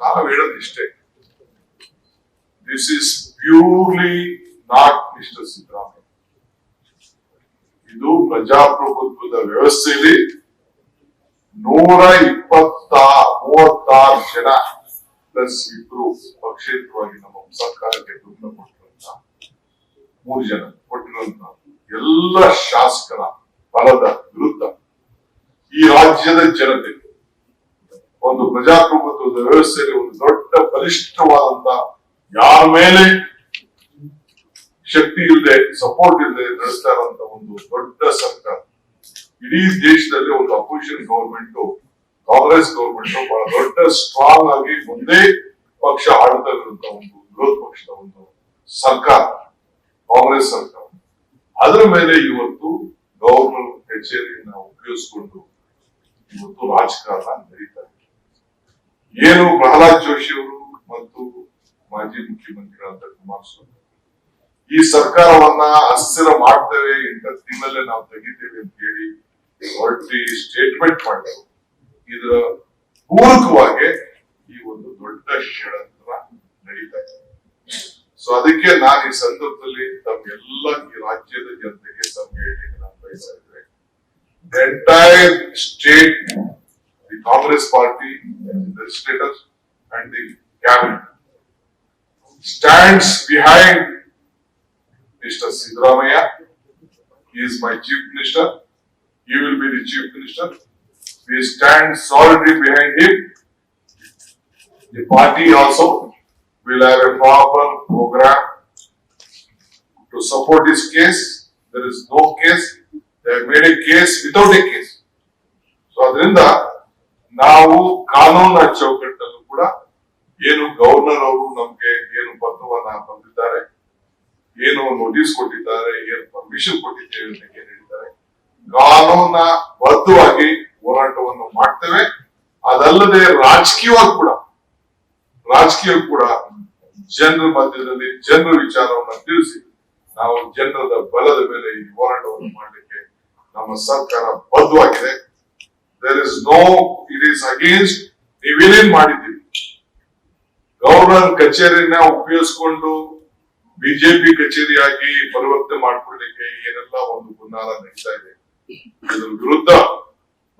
ನಾನು ಹೇಳೋದು ಇಷ್ಟೇ. This is purely not mister Siddaramaiah. ಇದು ಪ್ರಜಾಪ್ರಭುತ್ವದ ವ್ಯವಸ್ಥೆಯಲ್ಲಿ ನೂರ ಇಪ್ಪತ್ತ ಮೂವತ್ತಾರು ಜನ ಪ್ಲಸ್ ಇಬ್ರು ಪಕ್ಷೇತರವಾಗಿ ನಮ್ಮ ಸರ್ಕಾರಕ್ಕೆ ದುಡ್ಡು ಕೊಟ್ಟಿರುವಂತ ಮೂರು ಜನ ಕೊಟ್ಟಿರುವಂತ ಎಲ್ಲ ಶಾಸಕರ ಬಲದ ವಿರುದ್ಧ ಈ ರಾಜ್ಯದ ಜನತೆ ಒಂದು ಪ್ರಜಾಪ್ರಭುತ್ವದ ವ್ಯವಸ್ಥೆಯಲ್ಲಿ ಒಂದು ದೊಡ್ಡ ಬಲಿಷ್ಠವಾದಂತ ಯಾರ ಮೇಲೆ ಶಕ್ತಿ ಇಲ್ಲದೆ ಸಪೋರ್ಟ್ ಇಲ್ಲದೆ ನಡೆಸ್ತಾ ಇರುವಂತ ಒಂದು ದೊಡ್ಡ ಸರ್ಕಾರ. ಇಡೀ ದೇಶದಲ್ಲಿ ಒಂದು ಅಪೋಸಿಷನ್ ಗೌರ್ಮೆಂಟ್ ಕಾಂಗ್ರೆಸ್ ಗೌರ್ಮೆಂಟ್ ಬಹಳ ದೊಡ್ಡ ಸ್ಟ್ರಾಂಗ್ ಆಗಿ ಒಂದೇ ಪಕ್ಷ ಆಳ್ತಾ ಇರುವಂತ ಒಂದು ವಿರೋಧ ಪಕ್ಷದ ಒಂದು ಸರ್ಕಾರ, ಕಾಂಗ್ರೆಸ್ ಸರ್ಕಾರ. ಅದರ ಮೇಲೆ ಇವತ್ತು ಗವರ್ನರ್ ಕಚೇರಿಯನ್ನ ಉಪಯೋಗಿಸಿಕೊಂಡು ಇವತ್ತು ರಾಜಕಾರಣ ನಡೀತಾ ಏನು ಪ್ರಹ್ಲಾದ್ ಜೋಶಿ ಅವರು ಮತ್ತು ಮಾಜಿ ಮುಖ್ಯಮಂತ್ರಿಗಳಾದ ಕುಮಾರಸ್ವಾಮಿ ಈ ಸರ್ಕಾರವನ್ನ ಅಸ್ಥಿರ ಮಾಡ್ತೇವೆ ಇಂಥ ತಿಂಗಳಲ್ಲೇ ನಾವು ತೆಗಿತೇವೆ ಅಂತ ಹೇಳಿ ಹೊರಟಿ ಸ್ಟೇಟ್ಮೆಂಟ್ ಮಾಡಿದ್ರು. ಇದರ ಪೂರಕವಾಗಿ ಈ ಒಂದು ದೊಡ್ಡ ಷಡಂತ್ರ ನಡೀತಾ ಇದೆ. ಸೊ ಅದಕ್ಕೆ ನಾನು ಈ ಸಂದರ್ಭದಲ್ಲಿ ತಮ್ಮೆಲ್ಲ ಈ ರಾಜ್ಯದ ಜನತೆಗೆ ತಮ್ಮ ಹೇಳಿಕೆ ನಾನು ಬಯಸ್ತಾ ಇದ್ದೇನೆ. State Congress party the legislator and the cabinet stands behind Mr. Sidramaya. He is my chief minister. He will be the chief minister. We stand solidly behind him. The party also will have a proper program to support his case. There is no case. They have made a case without a case. So, Adrinda, ನಾವು ಕಾನೂನ ಚೌಕಟ್ಟಲ್ಲೂ ಕೂಡ ಏನು governor ಅವರು ನಮ್ಗೆ ಏನು ಪತ್ರವನ್ನ ಬಂದಿದ್ದಾರೆ ಏನು notice ಕೊಟ್ಟಿದ್ದಾರೆ, ಏನು ಪರ್ಮಿಷನ್ ಕೊಟ್ಟಿದ್ದೇವೆ ಅಂತ ಏನ್ ಹೇಳಿದ್ದಾರೆ ಕಾನೂನ ಬದ್ಧವಾಗಿ ಹೋರಾಟವನ್ನು ಮಾಡ್ತೇವೆ. ಅದಲ್ಲದೆ ರಾಜಕೀಯವಾಗಿ ಕೂಡ ರಾಜಕೀಯ ಕೂಡ ಜನರ ಮಧ್ಯದಲ್ಲಿ ಜನರ ವಿಚಾರವನ್ನು ತಿಳಿಸಿ, ನಾವು ಜನರದ ಬಲದ ಮೇಲೆ ಈ ಹೋರಾಟವನ್ನು ಮಾಡಲಿಕ್ಕೆ ನಮ್ಮ ಸರ್ಕಾರ ಬದ್ಧವಾಗಿದೆ. There is no it is against ನೀವೇನೇನ್ ಮಾಡಿದ್ದೀವಿ. ಗವರ್ನರ್ ಕಚೇರಿನ ಉಪಯೋಗಿಸ್ಕೊಂಡು ಬಿಜೆಪಿ ಕಚೇರಿಯಾಗಿ ಪರಿವರ್ತನೆ ಮಾಡ್ಕೊಳ್ಳಿಕ್ಕೆ ಏನೆಲ್ಲ ಒಂದು ಗುನ್ನಾರ ನಡೀತಾ ಇದೆ, ಇದರ ವಿರುದ್ಧ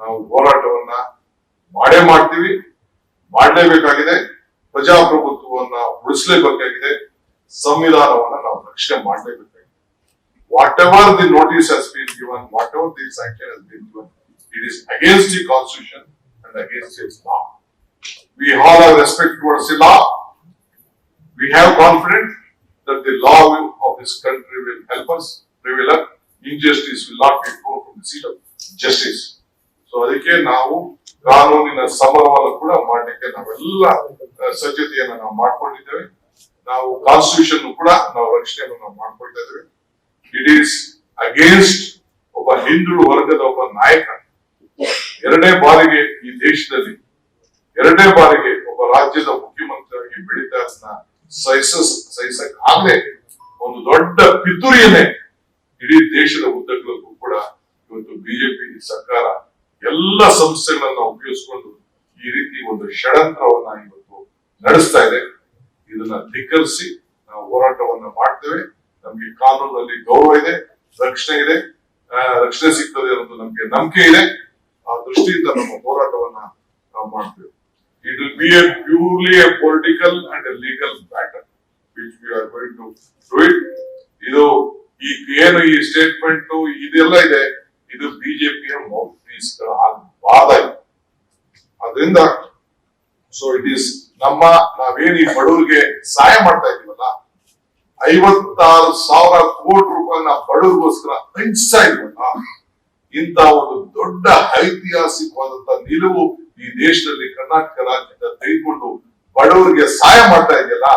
ನಾವು ಹೋರಾಟವನ್ನ ಮಾಡೇ ಮಾಡ್ತೀವಿ, ಮಾಡಲೇಬೇಕಾಗಿದೆ, ಪ್ರಜಾಪ್ರಭುತ್ವವನ್ನ ಉಳಿಸಲೇಬೇಕಾಗಿದೆ, ಸಂವಿಧಾನವನ್ನ ನಾವು ರಕ್ಷಣೆ ಮಾಡಲೇಬೇಕಾಗಿದೆ. Whatever the notice has been given whatever the sanction has been given It is against the constitution and against its law we all have respect towards the law. We have confidence that the law will, of this country will help us prevail. Injustice will not be thrown from the seat of justice. So ಅದಕ್ಕೆ ನಾವು ಕಾನೂನಿನ ಸಮರವನ್ನು ಕೂಡ ಮಾಡಲಿಕ್ಕೆ ನಾವೆಲ್ಲ ಆ, ಸಜ್ಜತೆಯನ್ನ ನಾವು ಮಾಡ್ಕೊಂಡಿದ್ದೇವೆ ನಾವು constitution ಕೂಡ ನಾವು ರಕ್ಷಣೆಯನ್ನು ನಾವು ಮಾಡ್ಕೊಳ್ತಾ ಇದ್ದೇವೆ ಇಟ್ ಈಸ್ ಅಗೇನ್ಸ್ಟ್ ಒಬ್ಬ ಹಿಂದುಳು ವರ್ಗದ ಒಬ್ಬ ನಾಯಕ ಎರಡನೇ ಬಾರಿಗೆ ಈ ದೇಶದಲ್ಲಿ ಎರಡನೇ ಬಾರಿಗೆ ಒಬ್ಬ ರಾಜ್ಯದ ಮುಖ್ಯಮಂತ್ರಿಯಾಗಿ ಬೆಳೀತಾ ಸಹಿಸ ಸಹಿಸಕ್ ಆಗ್ಲೇ ಒಂದು ದೊಡ್ಡ ಪಿತೂರಿಯನ್ನೇ ಇಡೀ ದೇಶದ ಉದ್ದಗಲಕ್ಕೂ ಕೂಡ ಇವತ್ತು ಬಿಜೆಪಿ ಸರ್ಕಾರ ಎಲ್ಲ ಸಂಸ್ಥೆಗಳನ್ನ ಉಪಯೋಗಿಸಿಕೊಂಡು ಈ ರೀತಿ ಒಂದು ಷಡಂತ್ರವನ್ನ ಇವತ್ತು ನಡೆಸ್ತಾ ಇದೆ. ಇದನ್ನ ಧಿಕ್ಕರಿಸಿ ನಾವು ಹೋರಾಟವನ್ನ ಮಾಡ್ತೇವೆ. ನಮ್ಗೆ ಕಾನೂನಲ್ಲಿ ಗೌರವ ಇದೆ, ರಕ್ಷಣೆ ಇದೆ. ರಕ್ಷಣೆ ಸಿಗ್ತದೆ ಅನ್ನೋದು ನಮ್ಗೆ ನಂಬಿಕೆ ಇದೆ. ಆ ದೃಷ್ಟಿಯಿಂದ ನಮ್ಮ ಹೋರಾಟವನ್ನ ನಾವು ಮಾಡ್ತೇವೆ. It will be a purely a political and a legal matter which we are going to do it ಇದು ಈ ಏನು ಈ ಸ್ಟೇಟ್ಮೆಂಟ್ ಇದೆಲ್ಲ ಇದೆ. ಇದು ಬಿಜೆಪಿಯ ಮೌತ್ ಪೀಸ್ ಇದೆ. ಅದರಿಂದ ಸೊ ಇಟ್ ಈಸ್ ನಮ್ಮ ನಾವೇನು ಈ ಬಡವರಿಗೆ ಸಹಾಯ ಮಾಡ್ತಾ ಇದೀವಲ್ಲ ಐವತ್ತಾರು ಸಾವಿರ ಕೋಟಿ ರೂಪಾಯನ್ನ ಬಡವರಿಗೋಸ್ಕರ ಹಂಚ್ತಾ ಇದೀವಲ್ಲ ಇಂತ ಒಂದು ದೊಡ್ಡ ಐತಿಹಾಸಿಕವಾದಂತಹ ನಿಲುವು ಈ ದೇಶದಲ್ಲಿ ಕರ್ನಾಟಕ ರಾಜ್ಯದ ತೆಗೆದುಕೊಂಡು ಬಡವರಿಗೆ ಸಹಾಯ ಮಾಡ್ತಾ ಇದೆಯಲ್ಲ,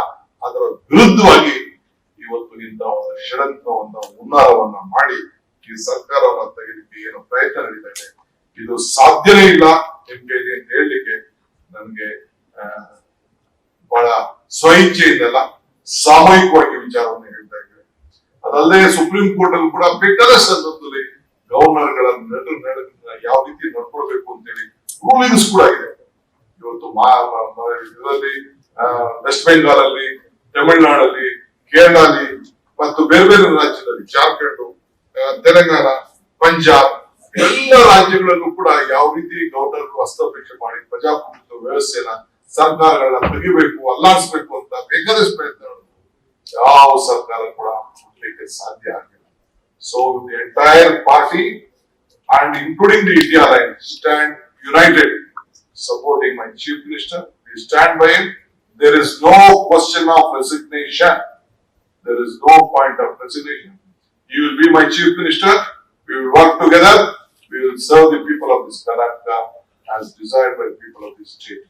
ಅದರ ವಿರುದ್ಧವಾಗಿ ಇವತ್ತು ಇಂತ ಒಂದು ಷಡಂತ್ರವನ್ನ ಹುನ್ನಾರವನ್ನ ಮಾಡಿ ಈ ಸರ್ಕಾರವನ್ನ ತೆಗೆದಕ್ಕೆ ಏನು ಪ್ರಯತ್ನ ನಡೀತಾ ಇದೆ. ಸಾಧ್ಯನೇ ಇಲ್ಲ ಕೈಲಿ ಅಂತ ಹೇಳಲಿಕ್ಕೆ. ನನಗೆ ಬಹಳ ಸ್ವಇಚ್ಛೆಯಿಂದಲ್ಲ, ಸಾಮೂಹಿಕವಾಗಿ ವಿಚಾರವನ್ನು ಹೇಳ್ತಾ ಇದ್ದೇವೆ. ಅದಲ್ಲದೆ ಸುಪ್ರೀಂ ಕೋರ್ಟ್ ಅಲ್ಲಿ ಕೂಡ ಬೇಕಾದ ಸಂದರ್ಭದಲ್ಲಿ ಗವರ್ನರ್ಗಳ ನಡು ನಡು ಯಾವ ರೀತಿ ನಡ್ಕೊಳ್ಬೇಕು ಅಂತೇಳಿ ರೂಲಿಂಗ್ಸ್ ಕೂಡ ಇದೆ ಇವತ್ತು ಇದರಲ್ಲಿ ವೆಸ್ಟ್ ಬೆಂಗಾಲ್ ಅಲ್ಲಿ ತಮಿಳುನಾಡಲ್ಲಿ ಕೇರಳಲ್ಲಿ ಮತ್ತು ಬೇರೆ ಬೇರೆ ರಾಜ್ಯದಲ್ಲಿ ಜಾರ್ಖಂಡ್ ತೆಲಂಗಾಣ, ಪಂಜಾಬ್ ಎಲ್ಲ ರಾಜ್ಯಗಳಲ್ಲೂ ಕೂಡ ಯಾವ ರೀತಿ ಗವರ್ನರ್ ಹಸ್ತಕ್ಷೇಪ ಮಾಡಿ ಪ್ರಜಾಪ್ರಭುತ್ವ ವ್ಯವಸ್ಥೆನ ಸರ್ಕಾರಗಳನ್ನ ತೆಗಿಬೇಕು, ಅಲ್ಲಾಡಿಸ್ಬೇಕು ಅಂತ ಬೇಕಾದಷ್ಟು ಪ್ರಯತ್ನ. ಯಾವ ಸರ್ಕಾರ ಕೂಡ ಸಾಧ್ಯ ಆಗಿಲ್ಲ So the entire party and including the India line, stand united supporting my Chief Minister. We stand by him. There is no question of resignation. There is no point of resignation. You will be my Chief Minister. We will work together. We will serve the people of this Karnataka as desired by the people of this state.